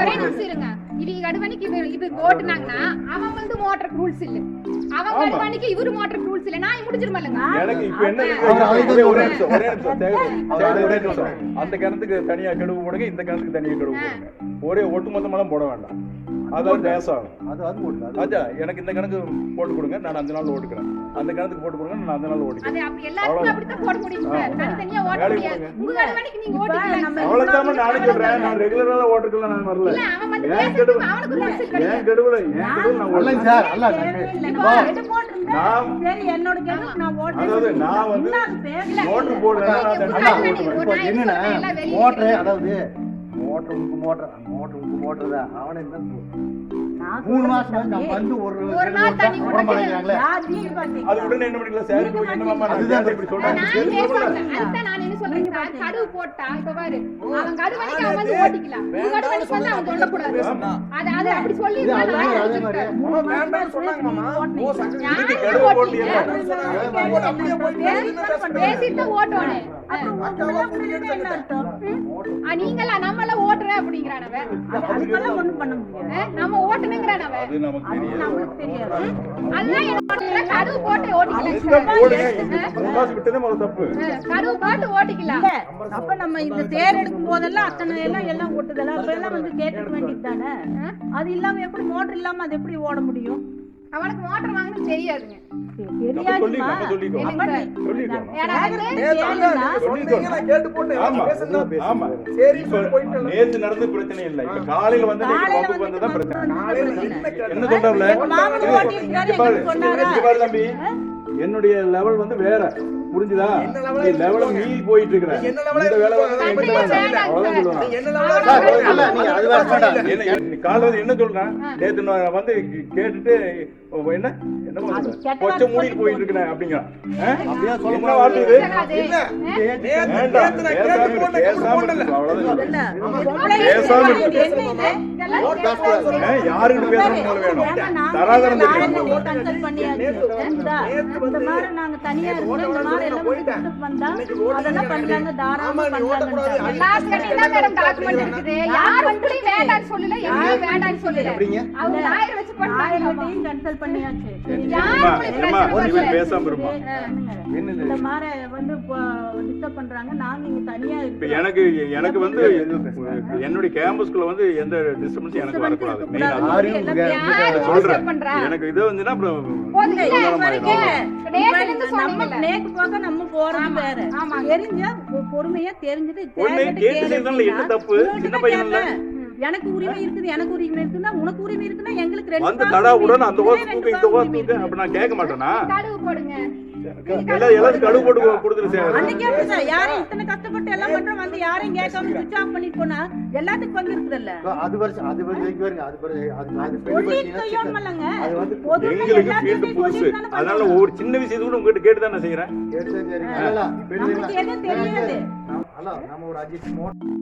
ஒரே நிமிஷம் இருங்க இவங்க கடுவணிக்கு இவர் இவர் ஓட்டுனாங்கன்னா அவன் வந்து மோட்டர் ரூல்ஸ் இல்ல. ஆமா. கடுவணிக்கு இவரு மோட்டர் ரூல்ஸ் இல்ல. நான் முடிச்சிருமல்லங்க எனக்கு இப்ப என்ன அவர் அதுக்கு ஒரே ஒரே சொல்றாரு. நிமிஷம் ஒரே நிமிஷம் தேவை- தேவை ஒரே நிமிஷம் அந்த கிணத்துக்கு தனியா கெடுவு போடுங்க இந்த கிணத்துக்கு தனியா கெடுவு போடுங்க. ஒரே ஒட்டுமொத்தமெல்லாம் போட வேண்டாம். அதாவது தேசம் அது அது ஓடுது அது ராஜா எனக்கு இந்த கணக்கு போட்டு கொடுங்க. நான் அஞ்சு நாள் ஓட்டுக்கிறேன். அந்த கணக்கு போட்டு கொடுங்க நான் அந்த நாள் ஓட்டிக்கிறேன். ஓட்ட அவ்வளவுதான். நானும் சொல்றேன் நான் ரெகுலரா ஓட்டுக்கலாம் நான் வரல. ஏன் பேசுறதுக்கு கெடுவு அவனுக்கு ரூல்ஸ் ஏன் கெடுவுல ஏன் கெடுவுல நான் ஓட்டுறேன். சார் அல்ல. அதாவது நான் வந்து மோட்டர் போடுறேன் என்னன்னா மோட்டர் அதாவது மோட்டர் உங்க மோட்டர் மோட்டர் மோட்டர் தான். அவனை என்ன நான் மூணு மாசம். நம்ம வந்து ஒரு ஒரு நாள் தண்ணி? அது உடனே என்ன பண்ணிக்கலாம் சார் போய் என்ன மாமா நான் அதுதான் இப்படி சொல்றேன் நான் பேசுறேன். அதுதான் நான் என்ன சொல்றேன்? சார், கடுவு போட்டா இப்ப பாரு அவன் கடுவணிக்கு அவன் வந்து ஓட்டிக்கலாம் உங்க கடுவணிக்கு வந்து அவன் சொல்லக்கூடாது அது அது அப்படி சொல்லி நான் சொன்னாங்க மாமா. ஓ. இதுக்கு பேசிட்டு நீங்களா நம்மள ஒண்ணும் பண்ண முடியாது. நம்ம நமக்கு தெரியாது. நமக்கு தெரியாது. அதுதான் என்னோட கடுவு போட்டு ஓட்டிக்கலாம். கடுவு போட்டு ஓட்டிக்கலாம். அப்ப நம்ம இந்த தேர் எடுக்கும் போதெல்லாம் அத்தனை எல்லாம் எல்லாம் ஓட்டுதல. அப்ப எல்லாம் வந்து கேட்டுக்க வேண்டியது தானே அது இல்லாம எப்படி மோட்டர் இல்லாம அது எப்படி ஓட முடியும்? அவனுக்கு மோட்டர் வாங்கணும் தெரியாதுங்க. நேத்து நடந்த பிரச்சனை இல்ல. இப்ப காலையில வந்து. என்ன பாரு தம்பி. என்னுடைய லெவல் வந்து வேற. புரிஞ்சுதா? நீ லெவல மீறி போயிட்டு இருக்கிற இந்த வேலை வந்து வேண்டாம். என்ன சொல்றேன். நேத்து நான் வந்து கேட்டுட்டு என்ன என்ன கொச்ச மூடிட்டு போயிட்டு இருக்கிறேன் அப்படிங்க அப்படியே சொல்ல வேண்டாம். பேசாம பேசாம யாருக்கிட்ட பேசணும் வேணும் தராதரம் நாங்க தனியா. எனக்கு. எனக்கு வந்து என்னுடைய கேம்பஸ்குள்ள வந்து எந்த டிஸ்டர்பன்ஸ் எனக்கு வரக்கூடாது மெயின் சொல்றேன்? எனக்கு இது வந்துன்னா அப்புறம். நேக்கு போக நம்ம போறது வேற ஆமா. தெரிஞ்சா பொறுமையா தெரிஞ்சுட்டு என்ன தப்பு? சின்ன பையன். எனக்கு உரிமை இருக்குது எனக்கு உரிமை இருக்குன்னா உனக்கு உரிமை இருக்குன்னா எங்களுக்கு ரெண்டு வந்து பாகம் தடா உடனே அந்த. ஓசை தூக்கு இந்த தூக்கு அப்ப நான் கேட்க மாட்டேனா கடுவு போடுங்க போட்டு கொடுத்துட்டு சேர் அன்னைக்கு யாரும் இத்தனை கஷ்டப்பட்டு எல்லாம் பண்றோம் வந்து யாரையும் கேட்காம சுவிட்ச் ஆஃப் பண்ணிட்டு போனா எல்லாத்துக்கும் பங்கு இருக்குதுல்ல அது வருஷம் அது இங்க வருங்க அது அது புதுசு. அதனால. ஒவ்வொரு சின்ன விஷயத்தை கூட உங்ககிட்ட கேட்டு தான் நான் செய்யறேன் நமக்கு எதுவும் தெரியாது. நம்ம ஒரு அஜித் மோட்டர்